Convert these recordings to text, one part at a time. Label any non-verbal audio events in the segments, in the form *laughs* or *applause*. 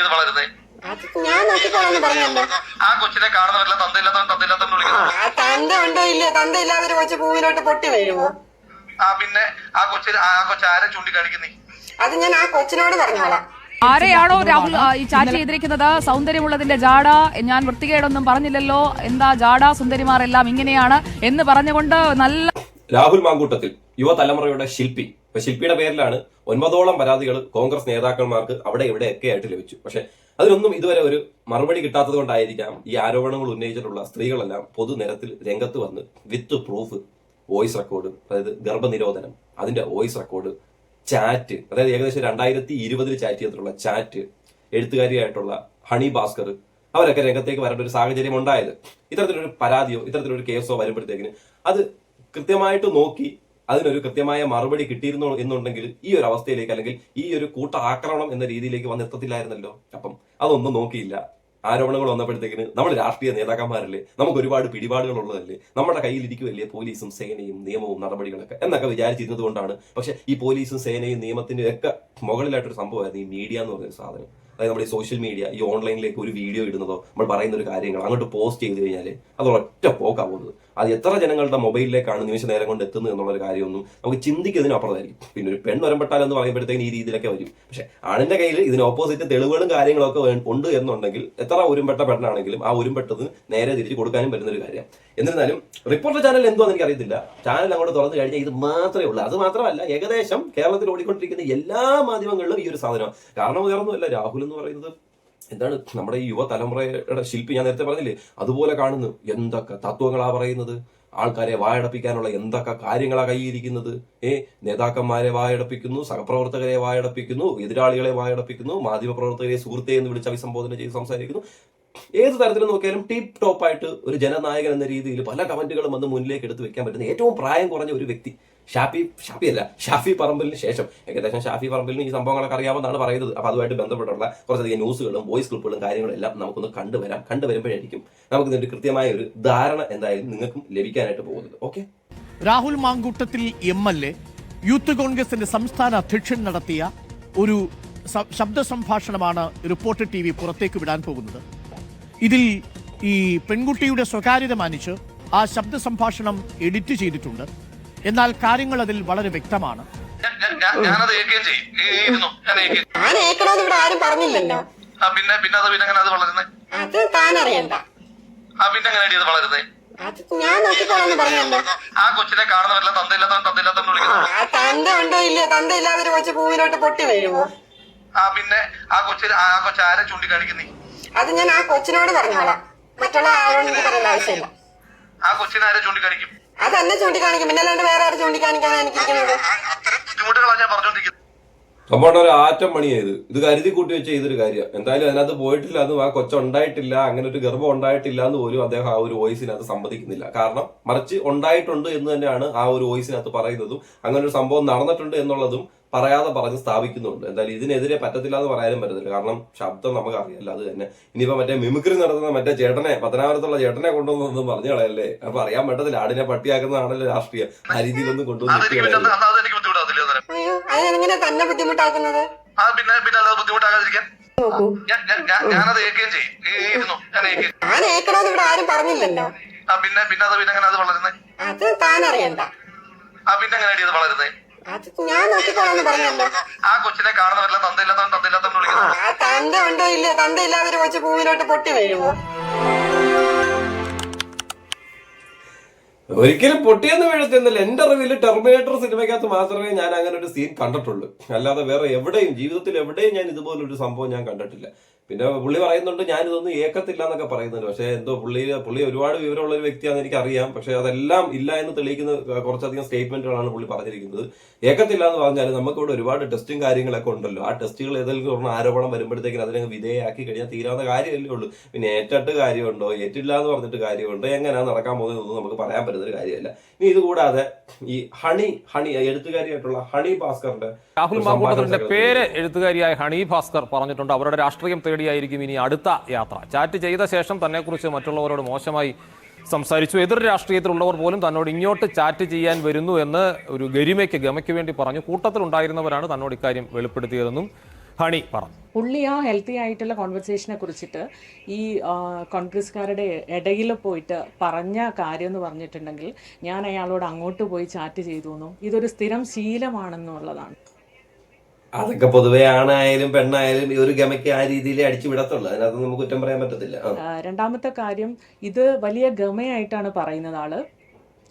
ഇത് വളരുന്നത്. ഞാൻ നോക്കിക്കോളാന്ന് പറഞ്ഞല്ലോ? ആ കൊച്ചിനെ കാണുന്നവരല്ല തന്തയില്ലാത്തവൻ തന്തയില്ലാത്തവൻ വിളിക്കുന്നത് ആ തന്ത ഉണ്ടോ ഇല്ലയോ? തന്ത ഇല്ലാതൊരു കൊച്ചു പൂവിലോട്ട് പൊട്ടി വീഴുമോ? ആ പിന്നെ ആ കൊച്ചി ആ കൊച്ചു ആരെ ചൂണ്ടിക്കാണിക്കുന്നേ? അത് ഞാൻ ആ കൊച്ചിനോട് പറഞ്ഞോളാം. ആരെയാണോ രാഹുൽ ഈ ചാറ്റ് ചെയ്തിരിക്കുന്നത്? സൗന്ദര്യമുള്ളതിന്റെ ജാട ഞാൻ വൃത്തികേടൊന്നും പറഞ്ഞില്ലല്ലോ. എന്താ ജാട സുന്ദരിമാരെല്ലാം ഇങ്ങനെയാണ് എന്ന് പറഞ്ഞുകൊണ്ട് നല്ല രാഹുൽ മാങ്കൂട്ടത്തിൽ യുവതലമുറയുടെ ശില്പി ഇപ്പൊ ശില്പിയുടെ പേരിലാണ് ഒൻപതോളം പരാതികൾ കോൺഗ്രസ് നേതാക്കന്മാർക്ക് അവിടെ ഇവിടെ ഒക്കെ ആയിട്ട് ലഭിച്ചു. പക്ഷെ അതിനൊന്നും ഇതുവരെ ഒരു മറുപടി കിട്ടാത്തത് കൊണ്ടായിരിക്കാം ഈ ആരോപണങ്ങൾ ഉന്നയിച്ചിട്ടുള്ള സ്ത്രീകളെല്ലാം പൊതുനിരത്തിൽ രംഗത്ത് വന്ന് വിത്ത് പ്രൂഫ് വോയിസ് റെക്കോർഡ് അതായത് ഗർഭനിരോധനം അതിന്റെ വോയിസ് റെക്കോർഡ് ചാറ്റ് അതായത് ഏകദേശം രണ്ടായിരത്തി ഇരുപതിൽ ചാറ്റ് ചെയ്തിട്ടുള്ള ചാറ്റ് എഴുത്തുകാരിയായിട്ടുള്ള ഹണി ഭാസ്കർ അവരൊക്കെ രംഗത്തേക്ക് വരേണ്ട ഒരു സാഹചര്യം ഉണ്ടായത്. ഇത്തരത്തിലൊരു പരാതിയോ ഇത്തരത്തിലൊരു കേസോ വരുമ്പോഴത്തേക്കിന് അത് കൃത്യമായിട്ട് നോക്കി അതിനൊരു കൃത്യമായ മറുപടി കിട്ടിയിരുന്നു എന്നുണ്ടെങ്കിൽ ഈ ഒരു അവസ്ഥയിലേക്ക് അല്ലെങ്കിൽ ഈ ഒരു കൂട്ട ആക്രമണം എന്ന രീതിയിലേക്ക് വന്നെത്തത്തില്ലായിരുന്നല്ലോ അപ്പം അതൊന്നും നോക്കിയില്ല. ആരോപണങ്ങൾ വന്നപ്പോഴത്തേക്കിന് നമ്മൾ രാഷ്ട്രീയ നേതാക്കന്മാരല്ലേ? നമുക്ക് ഒരുപാട് പിടിപാടുകൾ ഉള്ളതല്ലേ? നമ്മുടെ കയ്യിൽ ഇരിക്കുമല്ലേ പോലീസും സേനയും നിയമവും നടപടികളൊക്കെ എന്നൊക്കെ വിചാരിച്ചിരുന്നത് കൊണ്ടാണ്. പക്ഷെ ഈ പോലീസും സേനയും നിയമത്തിന്റെ ഒക്കെ മുകളിലായിട്ടൊരു സംഭവമായിരുന്നു ഈ മീഡിയ എന്ന് പറയുന്ന സാധനം. അതായത് നമ്മുടെ ഈ സോഷ്യൽ മീഡിയ ഈ ഓൺലൈനിലേക്ക് ഒരു വീഡിയോ ഇടുന്നതോ നമ്മൾ പറയുന്ന ഒരു കാര്യങ്ങൾ അങ്ങോട്ട് പോസ്റ്റ് ചെയ്ത് കഴിഞ്ഞാൽ അത് ഒറ്റ പോക്കാവുന്നത് അത് എത്ര ജനങ്ങളുടെ മൊബൈലിലേക്കാണ് നിമിഷ നേരം കൊണ്ട് എത്തുന്നത് എന്നുള്ള ഒരു കാര്യമൊന്നും നമുക്ക് ചിന്തിക്കുന്നതിന് അപ്പുറത്തായിരിക്കും. പിന്നെ ഒരു പെണ്ണ് വരമ്പെട്ടാൽ എന്ന് പറയുമ്പോഴത്തേക്കും ഈ രീതിയിലൊക്കെ വരും. പക്ഷെ ആണിന്റെ കയ്യിൽ ഇതിന് ഓപ്പോസിറ്റ് തെളിവുകളും കാര്യങ്ങളൊക്കെ ഉണ്ട് എന്നുണ്ടെങ്കിൽ എത്ര ഉരുമ്പെട്ട പെണ്ണാണെങ്കിലും ആ ഉരുമ്പെട്ടത് നേരെ തിരിച്ച് കൊടുക്കാനും പറ്റുന്ന ഒരു കാര്യം എന്നിരുന്നാലും റിപ്പോർട്ടർ ചാനൽ എന്തോ എനിക്ക് അറിയത്തില്ല. ചാനൽ അങ്ങോട്ട് തുറന്നു കഴിഞ്ഞാൽ ഇത് മാത്രമേ ഉള്ളൂ. അത് മാത്രമല്ല ഏകദേശം കേരളത്തിൽ ഓടിക്കൊണ്ടിരിക്കുന്ന എല്ലാ മാധ്യമങ്ങളിലും ഈ ഒരു സാധനം കാരണം വേറൊന്നുമല്ല രാഹുൽ എന്ന് പറയുന്നത് എന്താണ് നമ്മുടെ ഈ യുവതലമുറയുടെ ശില്പി ഞാൻ നേരത്തെ പറഞ്ഞില്ലേ? അതുപോലെ കാണുന്നു. എന്തൊക്കെ തത്വങ്ങളാ പറയുന്നത്? ആൾക്കാരെ വായടപ്പിക്കാനുള്ള എന്തൊക്കെ കാര്യങ്ങളാ കൈയിരിക്കുന്നത്? ഏ നേതാക്കന്മാരെ വായടപ്പിക്കുന്നു സഹപ്രവർത്തകരെ വായടപ്പിക്കുന്നു എതിരാളികളെ വായടപ്പിക്കുന്നു മാധ്യമപ്രവർത്തകരെ സുഹൃത്തെ എന്ന് വിളിച്ച് അഭിസംബോധന ചെയ്ത് സംസാരിക്കുന്നു. ഏത് തരത്തിൽ നോക്കിയാലും ടിപ്പ് ടോപ്പായിട്ട് ഒരു ജനനായകൻ എന്ന രീതിയിൽ പല കമന്റുകളും വന്ന് മുന്നിലേക്ക് എടുത്ത് വെക്കാൻ പറ്റുന്ന ഏറ്റവും പ്രായം കുറഞ്ഞ ഒരു വ്യക്തി. ഷാഫി ഷാഫി അല്ല ഷാഫി പറമ്പലിന് ശേഷം. ഏകദേശം ഷാഫി പറമ്പലിന് ഈ സംഭവങ്ങളൊക്കെ അറിയാമെന്നാണ് പറയുന്നത്. അപ്പൊ അതുമായിട്ട് ബന്ധപ്പെട്ടുള്ള കുറച്ചധികം ന്യൂസുകളും വോയിസ് ക്ലിപ്പുകളും കാര്യങ്ങളും എല്ലാം നമുക്കൊന്ന് കണ്ടുവരാം. കണ്ടുവരുമ്പോഴായിരിക്കും നമുക്ക് ഇതിന്റെ കൃത്യമായ ഒരു ധാരണ എന്തായാലും നിങ്ങൾക്കും ലഭിക്കാനായിട്ട് പോകുന്നത്. Okay Rahul Mamkootathil M L A youth കോൺഗ്രസിന്റെ സംസ്ഥാന അധ്യക്ഷൻ നടത്തിയ ഒരു ശബ്ദ സംഭാഷണമാണ് റിപ്പോർട്ട് ടി വി പുറത്തേക്ക് വിടാൻ പോകുന്നത്. ഇതിൽ ഈ പെൺകുട്ടിയുടെ സ്വകാര്യത മാനിച്ച് ആ ശബ്ദ സംഭാഷണം എഡിറ്റ് ചെയ്തിട്ടുണ്ട്. എന്നാൽ കാര്യങ്ങൾ അതിൽ വളരെ വ്യക്തമാണ്. ഞാനത് ചെയ്യും. ഇരുന്നു? ഞാൻ ഏക്കണമെന്ന് ഇവിടെ ആരും പറഞ്ഞില്ലല്ലോ. ആ പിന്നെ പിന്നെ അത് പിന്നെ അങ്ങനെ അത് വളരുന്നത് അത് താൻ അറിയണ്ട. ആ പിന്നെ അങ്ങനെ വളരുന്നത് അത് ഞാൻ നോക്കിക്കോളാന്ന് പറഞ്ഞല്ലോ. ആ കൊച്ചിനെ കാണുന്നവരെല്ലാം തന്തയില്ലാത്തവൻ തന്തയില്ലാത്തവൻ വിളിക്കുന്നത് ആ തന്ത ഉണ്ടോ ഇല്ലയോ? തന്ത ഇല്ലാതൊരു കൊച്ചു പൂവിലോട്ട് പൊട്ടി വീഴുമോ ആ പിന്നെ ആ കൊച്ചി ആ കൊച്ചു ആരെ ചൂണ്ടിക്കാണിക്കുന്നേ? അത് ഞാൻ ആ കൊച്ചിനോട് പറഞ്ഞോളാം. മറ്റുള്ള ആരോടും എനിക്ക് പറയേണ്ട ആവശ്യമില്ല. ആ കൊച്ചിനെ ആരെ ചൂണ്ടിക്കാണിക്കും? അത് എന്നെ ചൂണ്ടിക്കാണിക്കും. പിന്നെ വേറെ ആരും ചൂണ്ടിക്കാണിക്കാനാണ് ഒരു ആറ്റം പണി ചെയ്ത് ഇത് കരുതി കൂട്ടി വെച്ച് ചെയ്തൊരു കാര്യം. എന്തായാലും അതിനകത്ത് പോയിട്ടില്ല. അതും ആ കൊച്ചുണ്ടായിട്ടില്ല അങ്ങനെ ഒരു ഗർഭം ഉണ്ടായിട്ടില്ല എന്ന് പോലും അദ്ദേഹം ആ ഒരു വോയിസിനകത്ത് സമ്മതിക്കുന്നില്ല. കാരണം മറിച്ച് ഉണ്ടായിട്ടുണ്ട് എന്ന് തന്നെയാണ് ആ ഒരു വോയിസിനകത്ത് പറയുന്നതും അങ്ങനെ ഒരു സംഭവം നടന്നിട്ടുണ്ട് എന്നുള്ളതും പറയാതെ പറഞ്ഞ് സ്ഥാപിക്കുന്നുണ്ട്. എന്തായാലും ഇതിനെതിരെ പറ്റത്തില്ല എന്ന് പറയാനും പറ്റത്തില്ല. കാരണം ശബ്ദം നമുക്ക് അറിയില്ല അത് തന്നെ ഇനിയിപ്പോ മറ്റേ മിമിക്രി നടത്തുന്ന മറ്റേ ചേട്ടനെ പത്തനാപുരത്തുള്ള ചേട്ടനെ കൊണ്ടുവന്നൊന്നും പറഞ്ഞു കളയല്ലേ? അപ്പൊ അറിയാൻ പറ്റത്തില്ല. ആടിനെ പട്ടിയാക്കുന്നതാണല്ലോ രാഷ്ട്രീയം. ആ രീതിയിലൊന്നും കൊണ്ടുവന്ന് തന്നെ ബുദ്ധിമുട്ടാക്കുന്നത്? ആ പിന്നെ പിന്നെ അല്ലാതെ ബുദ്ധിമുട്ടാകാതിരിക്കാൻ. നോക്കൂ. ഞാൻ- ഞാനത് ചെയ്യും. ഏക്കണമെന്ന് ഇവിടെ ആരും പറഞ്ഞില്ലല്ലോ. ആ പിന്നെ പിന്നെ അത് പിന്നെ അങ്ങനെ അത് വളരുന്നത് അത് താൻ അറിയണ്ട ആ പിന്നെ അങ്ങനെ അത് വളരുന്നത് അത് ഞാൻ നോക്കിക്കോളാന്ന് പറഞ്ഞല്ലോ. ആ കൊച്ചിനെ കാണുന്നവരെല്ലാം തന്തയില്ലാത്തവൻ തന്തയില്ലാത്തവൻ വിളിക്കുന്നത് ആ തന്ത ഉണ്ടോ ഇല്ല തന്ത ഇല്ലാതൊരു കൊച്ചു ഭൂമിയിലോട്ട് പൊട്ടി വീഴുമോ ഒരിക്കലും പൊട്ടിയെന്ന് വീഴത്തൊന്നുമില്ല എന്റെ അറിവിൽ ടെർമിനേറ്റർ സിനിമയ്ക്കകത്ത് മാത്രമേ ഞാൻ അങ്ങനെ ഒരു സീൻ കണ്ടിട്ടുള്ളൂ. അല്ലാതെ വേറെ എവിടെയും ജീവിതത്തിൽ എവിടെയും ഞാൻ ഇതുപോലൊരു സംഭവം ഞാൻ കണ്ടിട്ടില്ല. പിന്നെ പുള്ളി പറയുന്നുണ്ട് ഞാനിതൊന്നും ഏക്കത്തില്ല എന്നൊക്കെ പറയുന്നുണ്ട്. പക്ഷേ എന്തോ പുള്ളി പുള്ളി ഒരുപാട് വിവരമുള്ള ഒരു വ്യക്തിയാണെന്ന് എനിക്ക് അറിയാം പക്ഷെ അതെല്ലാം ഇല്ല എന്ന് തെളിയിക്കുന്ന കുറച്ചധികം സ്റ്റേറ്റ്മെന്റുകളാണ് പുള്ളി പറഞ്ഞിരിക്കുന്നത്. ഏക്കത്തില്ല എന്ന് പറഞ്ഞാൽ നമുക്കിവിടെ ഒരുപാട് ടെസ്റ്റും കാര്യങ്ങളൊക്കെ ഉണ്ടല്ലോ. ആ ടെസ്റ്റുകൾ ഏതെങ്കിലും പറഞ്ഞ ആരോപണം വരുമ്പോഴത്തേക്കും അതിനെ വിധേയമാക്കി കഴിഞ്ഞാൽ തീരാവുന്ന കാര്യമല്ലേ ഉള്ളൂ. പിന്നെ ഏറ്റിട്ട് കാര്യമുണ്ടോ? ഏറ്റില്ല എന്ന് പറഞ്ഞിട്ട് കാര്യമുണ്ടോ? എങ്ങനെയാണ് നടക്കാൻ പോകുന്നതെന്നൊന്നും നമുക്ക് പറയാൻ പറ്റുന്ന ഒരു കാര്യമല്ല. ഇനി ഇത് കൂടാതെ ഈ ഹണി ഹണി എഴുത്തുകാരിയായിട്ടുള്ള ഹണി ഭാസ്കറിന്റെ രാഹുൽ മാങ്കൂട്ടത്തിന്റെ പേര് എഴുത്തുകാരിയായ ഹണി ഭാസ്കർ പറഞ്ഞിട്ടുണ്ട്. അവരുടെ രാഷ്ട്രീയം തേടിയായിരിക്കും ഇനി അടുത്ത യാത്ര. ചാറ്റ് ചെയ്ത ശേഷം തന്നെക്കുറിച്ച് മറ്റുള്ളവരോട് മോശമായി സംസാരിച്ചു. എതിർ രാഷ്ട്രീയത്തിലുള്ളവർ പോലും തന്നോട് ഇങ്ങോട്ട് ചാറ്റ് ചെയ്യാൻ വരുന്നു എന്ന് ഒരു ഗരിമയ്ക്ക് ഗമയ്ക്ക് വേണ്ടി പറഞ്ഞു. കൂട്ടത്തിലുണ്ടായിരുന്നവരാണ് തന്നോട് ഇക്കാര്യം വെളിപ്പെടുത്തിയതെന്നും ഹണി പറഞ്ഞു പുള്ളി ആ ഹെൽത്തി ആയിട്ടുള്ള കോൺവെർസേഷനെ കുറിച്ചിട്ട് ഈ കോൺഗ്രസ്കാരുടെ കോൺഗ്രസ്സുകാരുടെ ഇടയിൽ പോയിട്ട് പറഞ്ഞ കാര്യം എന്ന് പറഞ്ഞിട്ടുണ്ടെങ്കിൽ ഞാൻ അയാളോട് അങ്ങോട്ട് പോയി ചാറ്റ് ചെയ്തു എന്നും ഇതൊരു സ്ഥിരം ശീലമാണെന്നുള്ളതാണ്. അതൊക്കെ പൊതുവെ ആണായാലും പെണ്ണായാലും ഈ ഒരു ഗമയ്ക്ക് ആ രീതിയിൽ അടിച്ചു വിടത്തുള്ളൂ. അതിനകത്ത് നമുക്ക് കുറ്റം പറയാൻ പറ്റത്തില്ല. രണ്ടാമത്തെ കാര്യം ഇത് വലിയ ഗമയായിട്ടാണ് പറയുന്നത് ആൾ.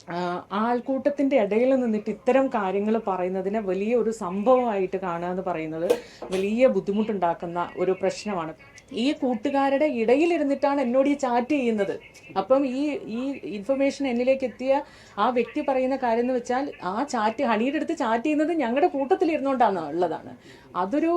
ആ, ആൾക്കൂട്ടത്തിന്റെ ഇടയിൽ നിന്നിട്ട് ഇത്തരം കാര്യങ്ങൾ പറയുന്നതിനെ വലിയ ഒരു സംഭവമായിട്ട് കാണുക എന്ന് പറയുന്നത് വലിയ ബുദ്ധിമുട്ടുണ്ടാക്കുന്ന ഒരു പ്രശ്നമാണ്. ഈ കൂട്ടുകാരുടെ ഇടയിലിരുന്നിട്ടാണ് എന്നോട് ഈ ചാറ്റ് ചെയ്യുന്നത്. അപ്പം ഈ ഈ ഇൻഫർമേഷൻ എന്നിലേക്ക് എത്തിയ ആ വ്യക്തി പറയുന്ന കാര്യം എന്ന് വെച്ചാൽ ആ ചാറ്റ് ഹണിയുടെ അടുത്ത് ചാറ്റ് ചെയ്യുന്നത് ഞങ്ങളുടെ കൂട്ടത്തിൽ ഇരുന്നുകൊണ്ടാണ് ഉള്ളതാണ്. അതൊരു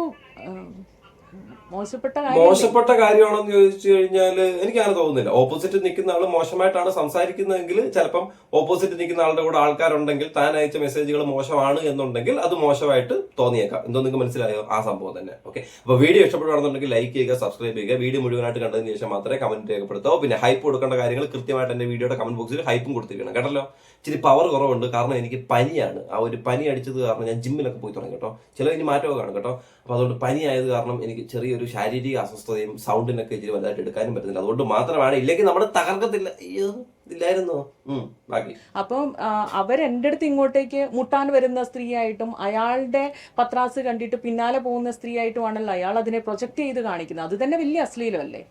മോശപ്പെട്ട മോശപ്പെട്ട കാര്യമാണെന്ന് ചോദിച്ചു കഴിഞ്ഞാൽ എനിക്ക് അങ്ങനെ തോന്നുന്നില്ല. ഓപ്പോസിറ്റ് നിൽക്കുന്ന ആൾ മോശമായിട്ടാണ് സംസാരിക്കുന്നതെങ്കിൽ ചിലപ്പം ഓപ്പോസിറ്റ് നിൽക്കുന്ന ആളുടെ കൂടെ ആൾക്കാരുണ്ടെങ്കിൽ താൻ അയച്ച മെസ്സേജുകൾ മോശമാണ് എന്നുണ്ടെങ്കിൽ അത് മോശമായിട്ട് തോന്നിയേക്കാം. എന്തോ നിങ്ങൾക്ക് മനസ്സിലായോ ആ സംഭവം തന്നെ. ഓക്കെ അപ്പൊ വീഡിയോ ഇഷ്ടപ്പെടുകയാണെന്നുണ്ടെങ്കിൽ ലൈക്ക് ചെയ്യുക സബ്സ്ക്രൈബ് ചെയ്യുക. വീഡിയോ മുഴുവനായിട്ട് കണ്ടതിന് ശേഷം മാത്രമേ കമന്റ് രേഖപ്പെടുത്താവൂ. പിന്നെ ഹൈപ്പ് കൊടുക്കേണ്ട കാര്യങ്ങൾ കൃത്യമായിട്ട് എന്റെ വീഡിയോയുടെ കമന്റ് ബോക്സിൽ ഹൈപ്പും കൊടുത്തിരിക്കണം കേട്ടല്ലോ? ഇച്ചിരി പവർ കുറവുണ്ട്. കാരണം എനിക്ക് പനിയാണ്. ആ ഒരു പനി അടിച്ചത് കാരണം ഞാൻ ജിമ്മിലൊക്കെ പോയി തുടങ്ങി കേട്ടോ. ചില ഇനി മാറ്റമൊക്കെ കാണും കേട്ടോ. അപ്പോൾ അതുകൊണ്ട് പനി ആയത് കാരണം എനിക്ക് ചെറിയൊരു ശാരീരിക അസ്വസ്ഥതയും സൗണ്ടിനൊക്കെ ഇച്ചിരി വലുതായിട്ട് എടുക്കാനും പറ്റുന്നില്ല. അതുകൊണ്ട് മാത്രമാണ് ഇല്ലെങ്കിൽ നമ്മുടെ തകർക്കത്തില്ല. അയ്യോ ഇതില്ലായിരുന്നോ? ഉം, ബാക്കി. അപ്പം ആ, അവരെന്റെ അടുത്ത് ഇങ്ങോട്ടേക്ക് മുട്ടാൻ വരുന്ന സ്ത്രീയായിട്ടും അയാളുടെ പത്രാസ് കണ്ടിട്ട് പിന്നാലെ പോകുന്ന സ്ത്രീയായിട്ടുമാണല്ലോ അയാൾ അതിനെ പ്രൊജക്ട് ചെയ്ത് കാണിക്കുന്നത്. അത് തന്നെ വലിയ അശ്ലീലമല്ലേ?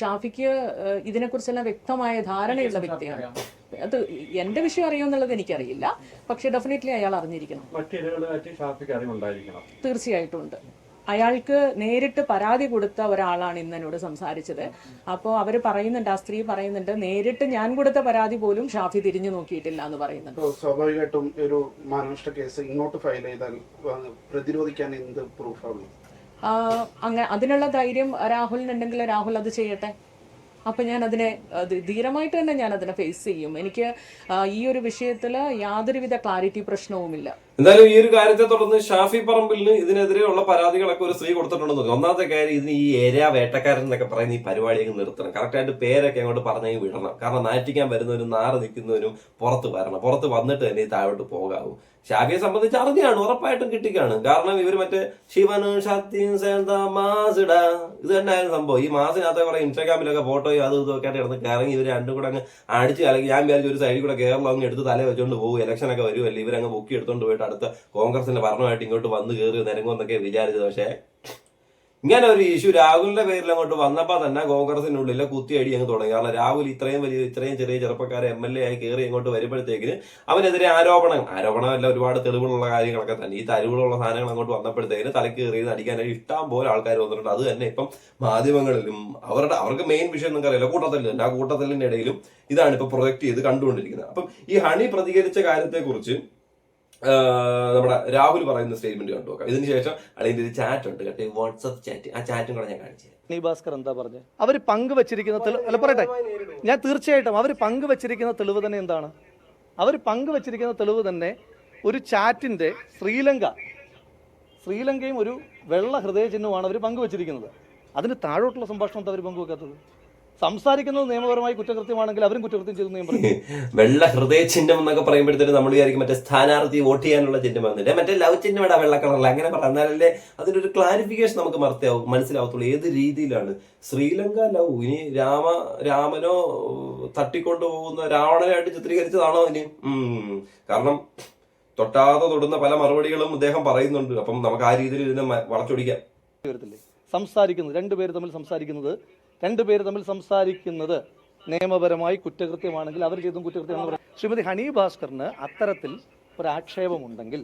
ഷാഫിക്ക് ഇതിനെക്കുറിച്ചെല്ലാം വ്യക്തമായ ധാരണയുള്ള വ്യക്തിയാണ്. അത് എന്റെ വിഷയം അറിയുമെന്നുള്ളത് എനിക്കറിയില്ല. പക്ഷെ ഡെഫിനറ്റ്ലി അയാൾ അറിഞ്ഞിരിക്കണം. തീർച്ചയായിട്ടും ഉണ്ട്. അയാൾക്ക് നേരിട്ട് പരാതി കൊടുത്ത ഒരാളാണ് ഇന്ന് എന്നോട് സംസാരിച്ചത്. അപ്പോൾ അവർ പറയുന്നുണ്ട് ആ സ്ത്രീ പറയുന്നുണ്ട് നേരിട്ട് ഞാൻ കൊടുത്ത പരാതി പോലും ഷാഫി തിരിഞ്ഞു നോക്കിയിട്ടില്ല എന്ന് പറയുന്നുണ്ട്. സ്വാഭാവികമായിട്ടും ഒരു മാനനഷ്ട കേസ് ഇങ്ങോട്ട് ഫയൽ ചെയ്താൽ പ്രതിരോധിക്കാൻ എന്ത് പ്രൂഫാണ് അങ്ങനെ അതിനുള്ള ധൈര്യം രാഹുലിനുണ്ടെങ്കിൽ രാഹുൽ അത് ചെയ്യട്ടെ? അപ്പം ഞാൻ അതിനെ അത് ധീരമായിട്ട് തന്നെ ഞാൻ അതിനെ ഫേസ് ചെയ്യും. എനിക്ക് ഈ ഒരു വിഷയത്തിൽ യാതൊരുവിധ ക്ലാരിറ്റി പ്രശ്നവുമില്ല. എന്തായാലും ഈ ഒരു കാര്യത്തെ തുടർന്ന് ഷാഫി പറമ്പിലിന് ഇതിനെതിരെയുള്ള പരാതികളൊക്കെ ഒരു സ്ത്രീ കൊടുത്തിട്ടുണ്ടെന്ന് ഒന്നാമത്തെ കാര്യം ഇതിന് ഈ ഏരിയ വേട്ടക്കാരൻ എന്നൊക്കെ പറയുന്ന ഈ പരിപാടിയൊക്കെ നിർത്തണം. കറക്റ്റായിട്ട് പേരൊക്കെ അങ്ങോട്ട് പറഞ്ഞു വിടണം. കാരണം നാറ്റിക്കാൻ വരുന്നവരും നാറ് നിൽക്കുന്നവരും പുറത്ത് വരണം. പുറത്ത് വന്നിട്ട് തന്നെ താഴോട്ട് പോകാവൂ. ഷാഫിയെ സംബന്ധിച്ച് അറിഞ്ഞാണ് ഉറപ്പായിട്ടും കിട്ടിക്കാണ്. കാരണം ഇവർ മറ്റേ ശിവനു ശക്തിയും മാസിട. ഇത് തന്നെയായിരുന്നു സംഭവം. ഈ മാസിനകത്ത് കുറെ ഇൻസ്റ്റാഗ്രാമിലൊക്കെ ഫോട്ടോയും അതും ഇതൊക്കെ ആയിട്ട് കിടന്ന് കറങ്ങി ഇവർ രണ്ടും കൂടെ അങ്ങ് അടിച്ച് കലക്കി. ഞാൻ വിചാരിച്ചു ഒരു സൈഡിൽ കൂടെ കേരളം അങ്ങ് എടുത്ത് തല വെച്ചുകൊണ്ട് പോകും ഇലക്ഷനൊക്കെ വരുമല്ലേ ഇവരങ്ങ് ബുക്ക് എടുത്തോണ്ട് പോയിട്ട് അടുത്ത കോൺഗ്രസിന്റെ ഭരണമായിട്ട് ഇങ്ങോട്ട് വന്നു കയറി നിരങ്ങുമെന്നൊക്കെ വിചാരിച്ചത്. പക്ഷേ ഇങ്ങനെ ഒരു ഇഷ്യൂ രാഹുലിന്റെ പേരിൽ അങ്ങോട്ട് വന്നപ്പോൾ തന്നെ കോൺഗ്രസിനുള്ളിൽ കുത്തിയടി അങ്ങ് തുടങ്ങി. കാരണം രാഹുൽ ഇത്രയും വലിയ ഇത്രയും ചെറിയ ചെറുപ്പക്കാരെ എം എൽ എ ആയി കയറി ഇങ്ങോട്ട് വരുമ്പോഴത്തേക്കിന് അവനെതിരെ ആരോപണം ആരോപണമല്ല ഒരുപാട് തെളിവുകളുള്ള കാര്യങ്ങളൊക്കെ തന്നെ. ഈ തെളിവുകളുള്ള സാധനങ്ങൾ അങ്ങോട്ട് വന്നപ്പോഴത്തേക്കിന് തലക്ക് കയറി അടിക്കാനായി ഇഷ്ടം പോലെ ആൾക്കാർ വന്നിട്ടുണ്ട്. അത് തന്നെ ഇപ്പം മാധ്യമങ്ങളിലും അവരുടെ അവർക്ക് മെയിൻ വിഷയം നിങ്ങൾക്ക് അറിയില്ല. കൂട്ടത്തിൽ തന്നെ ആ കൂട്ടത്തിലിന്റെ ഇടയിലും ഇതാണ് ഇപ്പൊ പ്രൊജക്ട് ചെയ്ത് കണ്ടുകൊണ്ടിരിക്കുന്നത്. അപ്പം ഈ ഹണി പ്രതികരിച്ച കാര്യത്തെക്കുറിച്ച് നമ്മുടെ രാഹുൽ പറയുന്ന സ്റ്റേറ്റ്മെന്റ് കണ്ടു നോക്കാം. ഇതിന് ശേഷം അതിന്റെ ഒരു ചാറ്റ് ഉണ്ട് കേട്ടോ വാട്സപ്പ് ചാറ്റ് ആ ചാറ്റും കൂടെ ഞാൻ കാണിച്ചു ഭാസ്കർ എന്താ പറഞ്ഞത് അവർ പങ്കുവച്ചിരിക്കുന്ന അല്ല പറയട്ടെ. ഞാൻ തീർച്ചയായിട്ടും അവർ പങ്കുവച്ചിരിക്കുന്ന തെളിവ് തന്നെ എന്താണ്? അവർ പങ്കുവച്ചിരിക്കുന്ന തെളിവ് തന്നെ ഒരു ചാറ്റിന്റെ ശ്രീലങ്ക ശ്രീലങ്കയും ഒരു വെള്ള ഹൃദയ ചിഹ്നമാണ് അവർ പങ്കുവച്ചിരിക്കുന്നത്. അതിന് താഴോട്ടുള്ള സംഭാഷണം അവർ പങ്കുവെക്കാത്തത്? സംസാരിക്കുന്നത് നിയമപരമായി കുറ്റകൃത്യമാണെങ്കിൽ അവരും കുറ്റകൃത്യം ചെയ്തു പറഞ്ഞു. *laughs* വെള്ള ഹൃദയ ചിഹ്നം എന്നൊക്കെ പറയുമ്പോഴത്തേക്ക് നമ്മൾ വിചാരിക്കും മറ്റേ സ്ഥാനാർത്ഥി വോട്ട് ചെയ്യാനുള്ള ചിഹ്നം വന്നിട്ട് മറ്റേ ലവ് ചിഹ്നം ഇടാ വെള്ള കളറിൽ അങ്ങനെ പറഞ്ഞാലല്ലേ അതിനൊരു ക്ലാരിഫിക്കേഷൻ നമുക്ക് മറത്തിയാവും മനസ്സിലാവത്തുള്ളൂ. ഏത് രീതിയിലാണ്? ശ്രീലങ്ക ലവ് ഇനി രാമ രാമനോ തട്ടിക്കൊണ്ടു പോകുന്ന രാവണനായിട്ട് ചിത്രീകരിച്ചതാണോ ഇനി? കാരണം തൊട്ടാതെ തൊടുന്ന പല മറുപടികളും അദ്ദേഹം പറയുന്നുണ്ട്. അപ്പം നമുക്ക് ആ രീതിയിൽ ഇതിനെ വളച്ചൊടിക്കാം. സംസാരിക്കുന്നത് രണ്ടുപേര് തമ്മിൽ സംസാരിക്കുന്നത് രണ്ടുപേര് തമ്മിൽ സംസാരിക്കുന്നത് നിയമപരമായി കുറ്റകൃത്യമാണെങ്കിൽ അവർ ചെയ്തും കുറ്റകൃത്യമാണെന്ന് പറയും. ശ്രീമതി ഹണി ഭാസ്കറിന് അത്തരത്തിൽ ഒരു ആക്ഷേപമുണ്ടെങ്കിൽ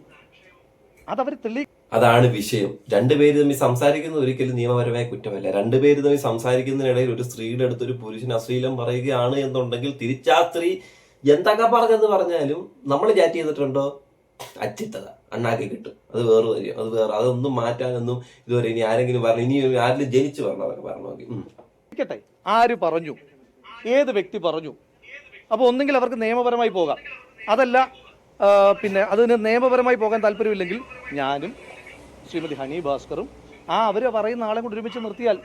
അതവർ തെളി അതാണ് വിഷയം. രണ്ടുപേര് തമ്മിൽ സംസാരിക്കുന്നത് ഒരിക്കലും നിയമപരമായ കുറ്റമല്ല. രണ്ടുപേര് തമ്മിൽ സംസാരിക്കുന്നതിനിടയിൽ ഒരു സ്ത്രീയുടെ അടുത്ത് ഒരു പുരുഷൻ അശ്ലീലം പറയുകയാണ് എന്നുണ്ടെങ്കിൽ തിരിച്ചാ സ്ത്രീ എന്തൊക്കെ പറഞ്ഞെന്ന് പറഞ്ഞാലും നമ്മൾ ചാറ്റ് ചെയ്തിട്ടുണ്ടോ? അച്ചിത്തത. അണ്ണാക്കി കിട്ടും. അത് വേറെ കാര്യം. അത് വേറെ അതൊന്നും മാറ്റാനൊന്നും ഇതുവരെ ഇനി ആരെങ്കിലും പറഞ്ഞു ഇനി ആരെങ്കിലും ജനിച്ചു പറഞ്ഞു അതൊക്കെ പറഞ്ഞു ഉം. ഇരിക്കട്ടെ ആര് പറഞ്ഞു? ഏത് വ്യക്തി പറഞ്ഞു? അപ്പോൾ ഒന്നെങ്കിൽ അവർക്ക് നിയമപരമായി പോകാം. അതല്ല പിന്നെ അതിന് നിയമപരമായി പോകാൻ താല്പര്യമില്ലെങ്കിൽ ഞാനും ശ്രീമതി ഹണി ഭാസ്കറും ആ അവർ പറയുന്ന ആളെ കൊണ്ട് ഒരുമിച്ച് നിർത്തിയാൽ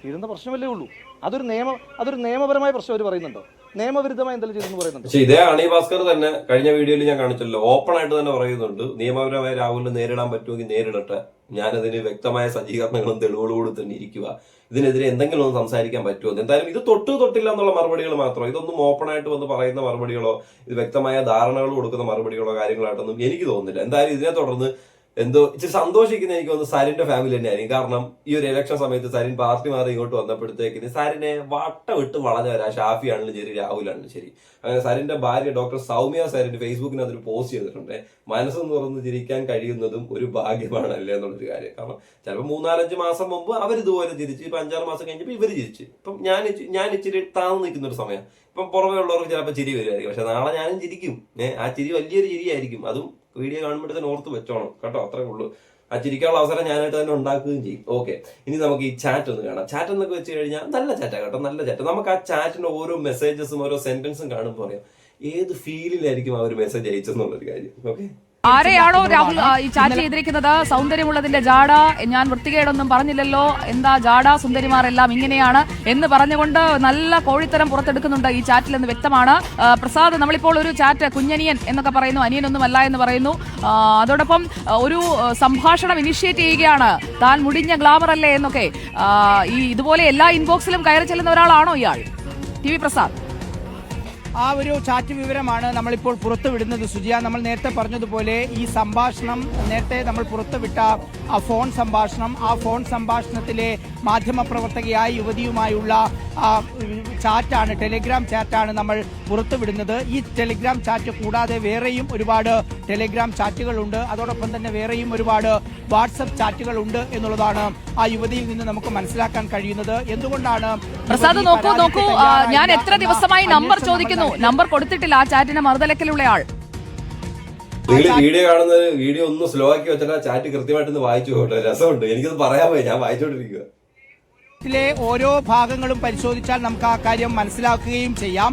തീരുന്ന പ്രശ്നമല്ലേ ഉള്ളൂ. അതൊരു നിയമ അതൊരു നിയമപരമായ പ്രശ്നം അവർ പറയുന്നുണ്ടോ. നിയമവിരുദ്ധമായി എന്തെങ്കിലും ചെയ്തെന്ന് പറയുന്നുണ്ട്. പക്ഷേ ഇതേ അണി ഭാസ്കർ തന്നെ കഴിഞ്ഞ വീഡിയോയിൽ ഞാൻ കാണിച്ചല്ലോ ഓപ്പൺ ആയിട്ട് തന്നെ പറയുന്നുണ്ട് നിയമപരമായി രാഹുലിന് നേരിടാൻ പറ്റുമെങ്കിൽ നേരിടട്ടെ ഞാനതിന് വ്യക്തമായ സജ്ജീകരണങ്ങളും തെളിവുകളോട് തന്നെ ഇരിക്കുക ഇതിനെതിരെ എന്തെങ്കിലും ഒന്ന് സംസാരിക്കാൻ പറ്റുമോ? എന്തായാലും ഇത് തൊട്ട് തൊട്ടില്ല എന്നുള്ള മറുപടികൾ മാത്രം. ഇതൊന്നും ഓപ്പൺ ആയിട്ട് വന്ന് പറയുന്ന മറുപടികളോ ഇത് വ്യക്തമായ ധാരണകൾ കൊടുക്കുന്ന മറുപടികളോ കാര്യങ്ങളായിട്ടൊന്നും എനിക്ക് തോന്നുന്നില്ല. എന്തായാലും ഇതിനെ തുടർന്ന് എന്തോ ഇച്ചിരി സന്തോഷിക്കുന്ന എനിക്ക് തോന്നുന്നു സരിന്റെ ഫാമിലി തന്നെയായിരിക്കും. കാരണം ഈ ഒരു ഇലക്ഷൻ സമയത്ത് സരിൻ പാർട്ടി മാറി ഇങ്ങോട്ട് വന്നപ്പോഴത്തേക്കിന് സരിനെ വട്ടം വിട്ട് വളഞ്ഞവരാ ഷാഫി ആണെങ്കിലും ശരി രാഹുൽ ആണെങ്കിലും ശരി. അങ്ങനെ സരിന്റെ ഭാര്യ ഡോക്ടർ സൗമ്യ സരിന്റെ ഫേസ്ബുക്കിന് അതൊരു പോസ്റ്റ് ചെയ്തിട്ടുണ്ട്. മനസ്സ് തുറന്ന് ചിരിക്കാൻ കഴിയുന്നതും ഒരു ഭാഗ്യമാണല്ലേ എന്നുള്ളൊരു കാര്യം. കാരണം ചിലപ്പോൾ മൂന്നാലഞ്ച് മാസം മുമ്പ് അവർ ഇതുപോലെ ചിരിച്ച് ഇപ്പൊ അഞ്ചാറ് മാസം കഴിഞ്ഞപ്പോൾ ഇവർ ചിരിച്ച്. ഇപ്പം ഞാൻ ഞാൻ ഇച്ചിരി താന്ന് നിൽക്കുന്ന ഒരു സമയം. ഇപ്പം പുറമേ ഉള്ളവർക്ക് ചിലപ്പോൾ ചിരി വരുമായിരിക്കും പക്ഷെ നാളെ ഞാനും ചിരിക്കും. ഏഹ് ആ ചിരി വലിയൊരു ചിരിയായിരിക്കും. അതും വീഡിയോ കാണുമ്പോഴത്തേന് ഓർത്ത് വെച്ചോണം കേട്ടോ അത്രേ ഉള്ളൂ. ആ ചിരിക്കാനുള്ള അവസരം ഞാനായിട്ട് തന്നെ ഉണ്ടാക്കുകയും ചെയ്യും. ഓക്കെ ഇനി നമുക്ക് ഈ ചാറ്റ് ഒന്ന് കാണാം. ചാറ്റ് എന്നൊക്കെ വെച്ച് കഴിഞ്ഞാൽ നല്ല ചാറ്റാ കേട്ടോ നല്ല ചാറ്റ് നമുക്ക് ആ ചാറ്റിന്റെ ഓരോ മെസ്സേജസും ഓരോ സെന്റൻസും കാണുമ്പോൾ അറിയാം. ഏത് ഫീലിലായിരിക്കും ആ ഒരു മെസ്സേജ് അയച്ചെന്നുള്ളൊരു കാര്യം. ഓക്കെ ആരെയാണോ രാഹുൽ ഈ ചാറ്റ് ചെയ്തിരിക്കുന്നത്? സൗന്ദര്യമുള്ളതിന്റെ ജാട ഞാൻ വൃത്തികേടൊന്നും പറഞ്ഞില്ലല്ലോ. എന്താ ജാട സുന്ദരിമാരെല്ലാം ഇങ്ങനെയാണ് എന്ന് പറഞ്ഞുകൊണ്ട് നല്ല കോഴിത്തരം പുറത്തെടുക്കുന്നുണ്ട് ഈ ചാറ്റിൽ എന്ന് വ്യക്തമാണ്. പ്രസാദ് നമ്മളിപ്പോൾ ഒരു ചാറ്റ് കുഞ്ഞനിയൻ എന്നൊക്കെ പറയുന്നു അനിയനൊന്നും അല്ല എന്ന് പറയുന്നു. അതോടൊപ്പം ഒരു സംഭാഷണം ഇനിഷ്യേറ്റ് ചെയ്യുകയാണ്. താൻ മുടിഞ്ഞ ഗ്ലാമർ അല്ലേ എന്നൊക്കെ. ഈ ഇതുപോലെ എല്ലാ ഇൻബോക്സിലും കയറി ചെല്ലുന്ന ഒരാളാണോ ഇയാൾ? T V Prasad. ആ ഒരു ചാറ്റ് വിവരമാണ് നമ്മളിപ്പോൾ പുറത്തുവിടുന്നത് സുജിയ നമ്മൾ നേരത്തെ പറഞ്ഞതുപോലെ ഈ സംഭാഷണം നേരത്തെ നമ്മൾ പുറത്തുവിട്ട ആ ഫോൺ സംഭാഷണം ആ ഫോൺ സംഭാഷണത്തിലെ മാധ്യമപ്രവർത്തകയായ യുവതിയുമായുള്ള ആ, ചാറ്റാണ് ടെലിഗ്രാം ചാറ്റാണ് നമ്മൾ പുറത്തുവിടുന്നത് ഈ ടെലിഗ്രാം ചാറ്റ് കൂടാതെ വേറെയും ഒരുപാട് ടെലിഗ്രാം ചാറ്റുകളുണ്ട് അതോടൊപ്പം തന്നെ വേറെയും ഒരുപാട് വാട്സപ്പ് ചാറ്റുകളുണ്ട് എന്നുള്ളതാണ് ആ യുവതിയിൽ നിന്ന് നമുക്ക് മനസ്സിലാക്കാൻ കഴിയുന്നത്. എന്തുകൊണ്ടാണ് പ്രസാദ് നോക്കൂ നോക്കൂ ഞാൻ എത്ര ദിവസമായി നമ്പർ ചോദിക്കുന്നു നമ്മൾ നമ്പർ കൊടുത്തിട്ടില്ല. ആ ചാറ്റിന്റെ മറുതലക്കിലുള്ള ആൾ. നിങ്ങൾ വീഡിയോ കാണുന്നത് വീഡിയോ ഒന്ന് സ്ലോ ആക്കി വെച്ചാൽ ചാറ്റ് കൃത്യമായിട്ടൊന്ന് വായിച്ചു പോകട്ടെ. രസമുണ്ട്. എനിക്കത് പറയാൻ പോയി. ഞാൻ വായിച്ചോണ്ടിരിക്കുക ത്തിലെ ഓരോ ഭാഗങ്ങളും പരിശോധിച്ചാൽ നമുക്ക് ആ കാര്യം മനസ്സിലാക്കുകയും ചെയ്യാം.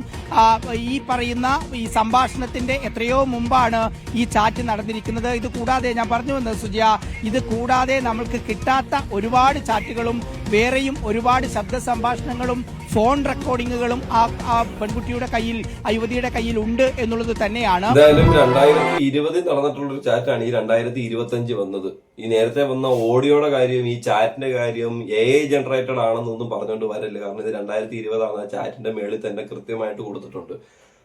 ഈ പറയുന്ന ഈ സംഭാഷണത്തിന്റെ എത്രയോ മുമ്പാണ് ഈ ചാറ്റ് നടന്നിരിക്കുന്നത്. ഇത് കൂടാതെ ഞാൻ പറഞ്ഞു വന്നത് സുജയ ഇത് കൂടാതെ നമ്മൾക്ക് കിട്ടാത്ത ഒരുപാട് ചാറ്റുകളും വേറെയും ഒരുപാട് ശബ്ദ സംഭാഷണങ്ങളും ഫോൺ റെക്കോർഡിങ്ങുകളും ആ ആ പെൺകുട്ടിയുടെ കയ്യിൽ ആ യുവതിയുടെ കയ്യിൽ ഉണ്ട് എന്നുള്ളത് തന്നെയാണ്. എന്തായാലും രണ്ടായിരത്തി ഇരുപതിൽ നടന്നിട്ടുള്ള ഒരു ചാറ്റാണ് ഈ രണ്ടായിരത്തി ഇരുപത്തി അഞ്ച് വന്നത്. ഈ നേരത്തെ വന്ന ഓഡിയോയുടെ കാര്യം ഈ ചാറ്റിന്റെ കാര്യം എ ഐ ജനറേറ്റഡ് ആണെന്നൊന്നും പറഞ്ഞുകൊണ്ട് വരല്ല. കാരണം ഇത് രണ്ടായിരത്തി ഇരുപതാണ് ആ ചാറ്റിന്റെ മേളിൽ തന്നെ കൃത്യമായിട്ട് കൊടുത്തിട്ടുണ്ട്.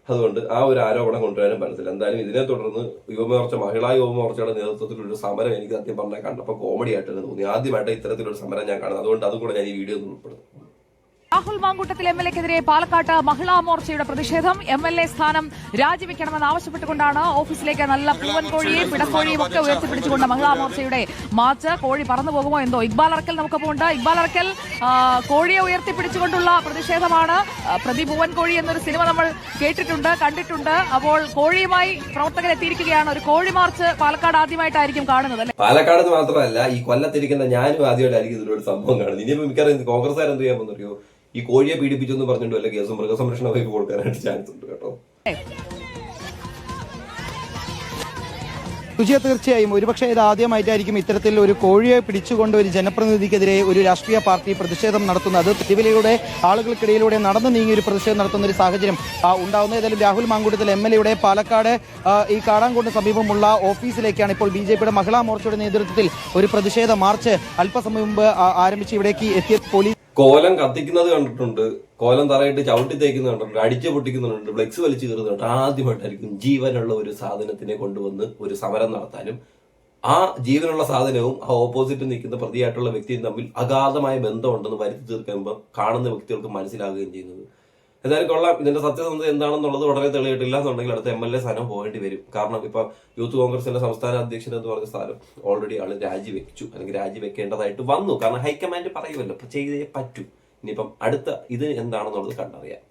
അതുകൊണ്ട് ആ ഒരു ആരോപണം കൊണ്ടുവരാനും പറ്റത്തില്ല. എന്തായാലും ഇതിനെ തുടർന്ന് യുവമോർച്ച മഹിളാ യുവമോർച്ചയുടെ നേതൃത്വത്തിൽ ഒരു സമരം എനിക്ക് സത്യം പറഞ്ഞാൽ കണ്ടപ്പോൾ കോമഡി ആയിട്ട് തന്നെ. ആദ്യമായിട്ട് ഇത്തരത്തിലൊരു സമരം ഞാൻ കാണുന്നത്. അതുകൊണ്ട് അതും കൂടെ ഞാൻ ഈ വീഡിയോ ഉൾപ്പെടുത്തും രാഹുൽ മാങ്കൂട്ടത്തിൽ എം എൽ എക്കെതിരെ പാലക്കാട്ട് മഹിളാ മോർച്ചയുടെ പ്രതിഷേധം. എം എൽ എ സ്ഥാനം രാജിവെക്കണമെന്ന് ആവശ്യപ്പെട്ടുകൊണ്ടാണ് ഓഫീസിലേക്ക് നല്ല പൂവൻ കോഴിയും പിടക്കോഴിയും ഒക്കെ ഉയർത്തിപ്പിടിച്ചുകൊണ്ട് മഹിളാ മോർച്ചയുടെ മാർച്ച് കോഴി പറന്നു പോകുമോ എന്തോ. ഇക്ബാൽ അറക്കൽ നമുക്കൊപ്പം ഉണ്ട് ഇക്ബാൽ അറക്കൽ കോഴിയെ ഉയർത്തിപ്പിടിച്ചുകൊണ്ടുള്ള പ്രതിഷേധമാണ്. പ്രതി പൂവൻ കോഴി എന്നൊരു സിനിമ നമ്മൾ കേട്ടിട്ടുണ്ട് കണ്ടിട്ടുണ്ട്. അപ്പോൾ കോഴിയുമായി പ്രവർത്തകർ എത്തിയിരിക്കുകയാണ്. ഒരു കോഴി മാർച്ച് പാലക്കാട് ആദ്യമായിട്ടായിരിക്കും കാണുന്നത് അല്ലെ? പാലക്കാട് മാത്രമല്ല ഈ കൊല്ലത്തിരിക്കുന്ന ഞാനും ആദ്യമായിട്ടായിരിക്കും ഇതിലൊരു സംഭവം കാണുന്നത്. ഇനിയിപ്പോ മിക്കവാറും കോൺഗ്രസ്സുകാരെന്ത് ചെയ്യാൻ പോകുന്നറിയോ? ഈ കോഴിയെ പീഡിപ്പിച്ചെന്ന് പറഞ്ഞിട്ട് വല്ല കേസും മൃഗസംരക്ഷണ വകുപ്പ് കൊടുക്കാനായിട്ട് ചാൻസ് ഉണ്ട് കേട്ടോ. സുജിയ തീർച്ചയായും. ഒരുപക്ഷെ ഇത് ആദ്യമായിട്ടായിരിക്കും ഇത്തരത്തിൽ ഒരു കോഴിയെ പിടിച്ചുകൊണ്ട് ഒരു ജനപ്രതിനിധിക്കെതിരെ ഒരു രാഷ്ട്രീയ പാർട്ടി പ്രതിഷേധം നടത്തുന്നത്. പ്രതിവിലയുടെ ആളുകൾക്കിടയിലൂടെ നടന്നു നീങ്ങി ഒരു പ്രതിഷേധം നടത്തുന്ന ഒരു സാഹചര്യം ആ, ഉണ്ടാവുന്നത്. ഏതായാലും രാഹുൽ മാങ്കൂട്ടത്തിൽ എം എൽ എയുടെ പാലക്കാട് ഈ കാടാങ്കോട് സമീപമുള്ള ഓഫീസിലേക്കാണ് ഇപ്പോൾ ബി ജെ പിയുടെ മഹിളാ മോർച്ചയുടെ നേതൃത്വത്തിൽ ഒരു പ്രതിഷേധ മാർച്ച് അല്പസമയം മുമ്പ് ആരംഭിച്ച് ഇവിടേക്ക് എത്തിയ പോലീസ് കോലം കത്തിക്കുന്നത് കണ്ടിട്ടുണ്ട്. കോലം തറയിട്ട് ചവിട്ടി തേക്കുന്നത് കണ്ടിട്ടുണ്ട്. അടിച്ചു പൊട്ടിക്കുന്നുണ്ട് ഫ്ലെക്സ് വലിച്ചു കയറുന്നുണ്ട് ആദ്യമായിട്ടായിരിക്കും ജീവനുള്ള ഒരു സാധനത്തിനെ കൊണ്ടുവന്ന് ഒരു സമരം നടത്താനും ആ ജീവനുള്ള സാധനവും ആ ഓപ്പോസിറ്റ് നിൽക്കുന്ന പ്രതിയായിട്ടുള്ള വ്യക്തിയും തമ്മിൽ അഗാധമായ ബന്ധമുണ്ടെന്ന് വരുത്തി തീർക്കുമ്പോൾ കാണുന്ന വ്യക്തികൾക്ക് മനസ്സിലാകുകയും ചെയ്യുന്നത്. എന്തായാലും കൊള്ളാം. ഇതിന്റെ സത്യസന്ധത എന്താണെന്നുള്ളത് വളരെ തെളിയിട്ടില്ല എന്നുണ്ടെങ്കിൽ അടുത്ത എം എൽ എ സ്ഥാനം പോകേണ്ടി വരും. കാരണം ഇപ്പൊ യൂത്ത് കോൺഗ്രസിന്റെ സംസ്ഥാന അധ്യക്ഷൻ എന്ന് പറഞ്ഞ സ്ഥാനം ഓൾറെഡി ആൾ രാജിവെച്ചു. അല്ലെങ്കിൽ രാജിവെക്കേണ്ടതായിട്ട് വന്നു. കാരണം ഹൈക്കമാൻഡ് പറയുമല്ലോ ചെയ്തേ പറ്റൂ. ഇനിയിപ്പം അടുത്ത ഇത് എന്താണെന്നുള്ളത് കണ്ടറിയാം.